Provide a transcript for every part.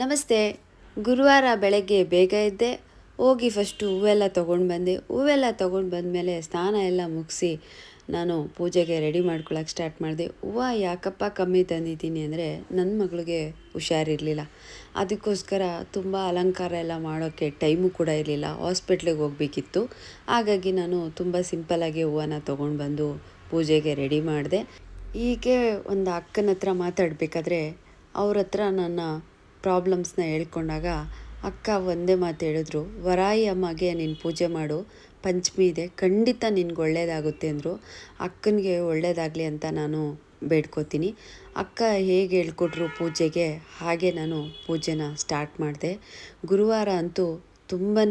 ನಮಸ್ತೆ. ಗುರುವಾರ ಬೆಳಗ್ಗೆ ಬೇಗ ಇದ್ದೆ ಹೋಗಿ ಫಸ್ಟು ಹೂವೆಲ್ಲ ತೊಗೊಂಡು ಬಂದೆ. ಹೂವೆಲ್ಲ ತೊಗೊಂಡು ಬಂದಮೇಲೆ ಸ್ನಾನ ಎಲ್ಲ ಮುಗಿಸಿ ನಾನು ಪೂಜೆಗೆ ರೆಡಿ ಮಾಡ್ಕೊಳಕ್ಕೆ ಸ್ಟಾರ್ಟ್ ಮಾಡಿದೆ. ಹೂವು ಯಾಕಪ್ಪ ಕಮ್ಮಿ ತಂದಿದ್ದೀನಿ ಅಂದರೆ ನನ್ನ ಮಗಳಿಗೆ ಹುಷಾರಿರಲಿಲ್ಲ. ಅದಕ್ಕೋಸ್ಕರ ತುಂಬ ಅಲಂಕಾರ ಎಲ್ಲ ಮಾಡೋಕ್ಕೆ ಟೈಮು ಕೂಡ ಇರಲಿಲ್ಲ. ಹಾಸ್ಪಿಟ್ಲಿಗೆ ಹೋಗಬೇಕಿತ್ತು. ಹಾಗಾಗಿ ನಾನು ತುಂಬ ಸಿಂಪಲಾಗಿ ಹೂವನ್ನ ತೊಗೊಂಡು ಬಂದು ಪೂಜೆಗೆ ರೆಡಿ ಮಾಡಿದೆ. ಹೀಗೆ ಒಂದು ಅಕ್ಕನ ಹತ್ರ ಮಾತಾಡಬೇಕಾದ್ರೆ ಅವ್ರ ಹತ್ರ ನನ್ನ ಪ್ರಾಬ್ಲಮ್ಸ್ನ ಹೇಳ್ಕೊಂಡಾಗ, ಅಕ್ಕ, ಒಂದೇ ಮಾತು ಹೇಳಿದ್ರು. ವರಾಯಿ ಅಮ್ಮಗೆ ನೀನು ಪೂಜೆ ಮಾಡು. ಪಂಚಮಿ ಇದೆ. ಖಂಡಿತ ನಿನ್ಗೆ ಒಳ್ಳೆಯದಾಗುತ್ತೆ ಅಂದರು. ಅಕ್ಕನಿಗೆ ಒಳ್ಳೆಯದಾಗಲಿ ಅಂತ ನಾನು ಬೇಡ್ಕೋತೀನಿ. ಅಕ್ಕ ಹೇಗೆ ಹೇಳ್ಕೊಟ್ರು ಪೂಜೆಗೆ? ಹಾಗೆ ನಾನು ಪೂಜೆನ ಸ್ಟಾರ್ಟ್ ಮಾಡಿದೆ. ಗುರುವಾರ ಅಂತೂ ತುಂಬಾ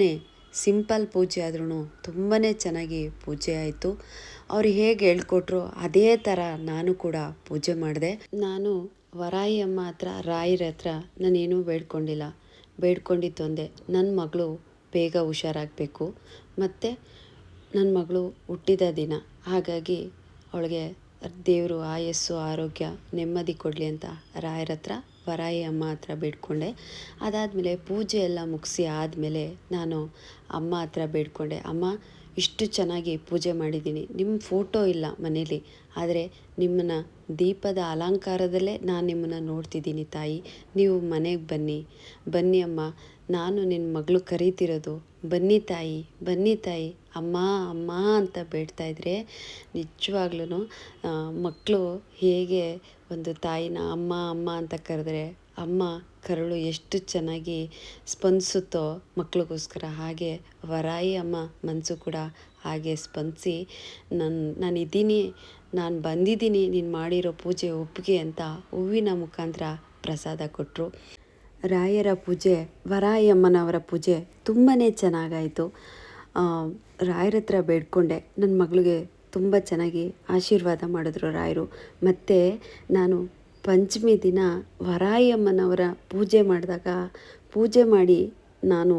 ಸಿಂಪಲ್ ಪೂಜೆ ಆದ್ರೂ ತುಂಬಾ ಚೆನ್ನಾಗಿ ಪೂಜೆ ಆಯಿತು. ಅವ್ರು ಹೇಗೆ ಹೇಳ್ಕೊಟ್ರು, ಅದೇ ಥರ ನಾನು ಕೂಡ ಪೂಜೆ ಮಾಡಿದೆ. ನಾನು ವರಾಯಿ ಅಮ್ಮ ಹತ್ರ ರಾಯರ ಹತ್ರ ನಾನೇನೂ ಬೇಡ್ಕೊಂಡಿಲ್ಲ. ಬೇಡ್ಕೊಂಡಿದ್ದು ಒಂದೇ ನನ್ನ ಮಗಳು ಬೇಗ ಹುಷಾರಾಗಬೇಕು. ಮತ್ತು ನನ್ನ ಮಗಳು ಹುಟ್ಟಿದ ದಿನ. ಹಾಗಾಗಿ ಅವಳಿಗೆ ದೇವರು ಆಯಸ್ಸು, ಆರೋಗ್ಯ ನೆಮ್ಮದಿ ಕೊಡಲಿ ಅಂತ ರಾಯರ ಹತ್ರ ವರಾಯಿ ಅಮ್ಮ ಹತ್ರ ಬೇಡ್ಕೊಂಡೆ. ಅದಾದಮೇಲೆ ಪೂಜೆ ಎಲ್ಲ ಮುಗಿಸಿ ಆದಮೇಲೆ ನಾನು ಅಮ್ಮ ಹತ್ರ ಬೇಡ್ಕೊಂಡೆ. ಅಮ್ಮ ಇಷ್ಟು ಚೆನ್ನಾಗಿ ಪೂಜೆ ಮಾಡಿದ್ದೀನಿ. ನಿಮ್ಮ ಫೋಟೋ ಇಲ್ಲ ಮನೇಲಿ. ಆದರೆ ನಿಮ್ಮನ್ನು ದೀಪದ ಅಲಂಕಾರದಲ್ಲೇ ನಾನು ನಿಮ್ಮನ್ನು ನೋಡ್ತಿದ್ದೀನಿ ತಾಯಿ. ನೀವು ಮನೆಗೆ ಬನ್ನಿ. ಬನ್ನಿ ಅಮ್ಮ. ನಾನು ನಿನ್ನ ಮಗಳು ಕರೀತಿರೋದು. ಬನ್ನಿ ತಾಯಿ. ಬನ್ನಿ ತಾಯಿ. ಅಮ್ಮ ಅಮ್ಮ ಅಂತ ಬೇಡ್ತಾ ಇದ್ರೆ ನಿಜವಾಗ್ಲೂ ಮಕ್ಕಳು ಹೇಗೆ ಒಂದು ತಾಯಿನ ಅಮ್ಮ ಅಮ್ಮ ಅಂತ ಕರೆದ್ರೆ ಅಮ್ಮ, ಕರುಳು ಎಷ್ಟು ಚೆನ್ನಾಗಿ ಸ್ಪಂದಿಸುತ್ತೋ ಮಕ್ಕಳಿಗೋಸ್ಕರ ಹಾಗೆ ವರಾಯಿ ಅಮ್ಮ ಮನಸ್ಸು ಕೂಡ ಹಾಗೆ ಸ್ಪಂದಿಸಿ ನನ್ನ ನಾನು ಇದ್ದೀನಿ ನಾನು ಬಂದಿದ್ದೀನಿ, ನೀನು ಮಾಡಿರೋ ಪೂಜೆ ಒಪ್ಪಿಗೆ ಅಂತ ಹೂವಿನ ಮುಖಾಂತರ ಪ್ರಸಾದ ಕೊಟ್ಟರು ರಾಯರ ಪೂಜೆ, ವರಾಯಿ ಅಮ್ಮನವರ ಪೂಜೆ ತುಂಬಾ ಚೆನ್ನಾಗಾಯಿತು. ರಾಯರ ಹತ್ರ ಬೇಡ್ಕೊಂಡೆ. ನನ್ನ ಮಗಳಿಗೆ ತುಂಬ ಚೆನ್ನಾಗಿ ಆಶೀರ್ವಾದ ಮಾಡಿದ್ರು ರಾಯರು. ಮತ್ತು ನಾನು ಪಂಚಮಿ ದಿನ ವರಾಯಮ್ಮನವರ ಪೂಜೆ ಮಾಡಿದಾಗ, ಪೂಜೆ ಮಾಡಿ ನಾನು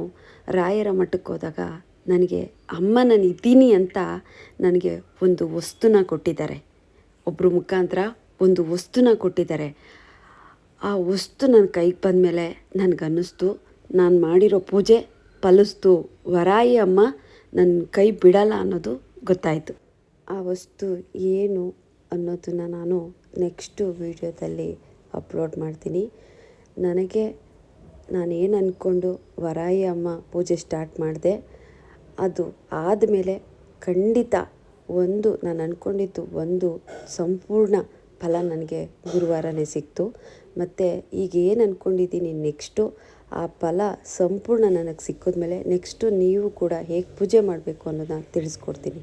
ರಾಯರ ಮಠಕ್ಕೆ ಹೋದಾಗ ನನಗೆ ಅಮ್ಮ ನಾನು ಇದ್ದೀನಿ ಅಂತ ನನಗೆ ಒಂದು ವಸ್ತುನ ಕೊಟ್ಟಿದ್ದಾರೆ. ಒಬ್ಬರು ಮುಖಾಂತರ ಒಂದು ವಸ್ತುನ ಕೊಟ್ಟಿದ್ದಾರೆ. ಆ ವಸ್ತು ನನ್ನ ಕೈಗೆ ಬಂದಮೇಲೆ ನನಗನ್ನಿಸ್ತು, ನಾನು ಮಾಡಿರೋ ಪೂಜೆ ಫಲಿಸ್ತು ವರಾಯಿ ಅಮ್ಮ ನನ್ನ ಕೈ ಬಿಡಲ್ಲ ಅನ್ನೋದು ಗೊತ್ತಾಯಿತು. ಆ ವಸ್ತು ಏನು ಅನ್ನೋದನ್ನು ನಾನು ನೆಕ್ಸ್ಟು ವೀಡಿಯೋದಲ್ಲಿ ಅಪ್ಲೋಡ್ ಮಾಡ್ತೀನಿ. ನನಗೆ ನಾನೇನು ಅಂದ್ಕೊಂಡು ವರಾಯಿ ಅಮ್ಮ ಪೂಜೆ ಸ್ಟಾರ್ಟ್ ಮಾಡಿದೆ, ಅದು ಆದಮೇಲೆ ಖಂಡಿತ ಒಂದು ನಾನು ಅಂದ್ಕೊಂಡಿದ್ದು ಒಂದು ಸಂಪೂರ್ಣ ಫಲ ನನಗೆ ಗುರುವಾರನೇ ಸಿಕ್ತು. ಮತ್ತು ಈಗ ಏನು ಅಂದ್ಕೊಂಡಿದ್ದೀನಿ ನೆಕ್ಸ್ಟು, ಆ ಫಲ ಸಂಪೂರ್ಣ ನನಗೆ ಸಿಕ್ಕಿದ್ಮೇಲೆ ನೆಕ್ಸ್ಟು ನೀವು ಕೂಡ ಹೇಗೆ ಪೂಜೆ ಮಾಡಬೇಕು ಅನ್ನೋದನ್ನ ತಿಳಿಸ್ಕೊಡ್ತೀನಿ.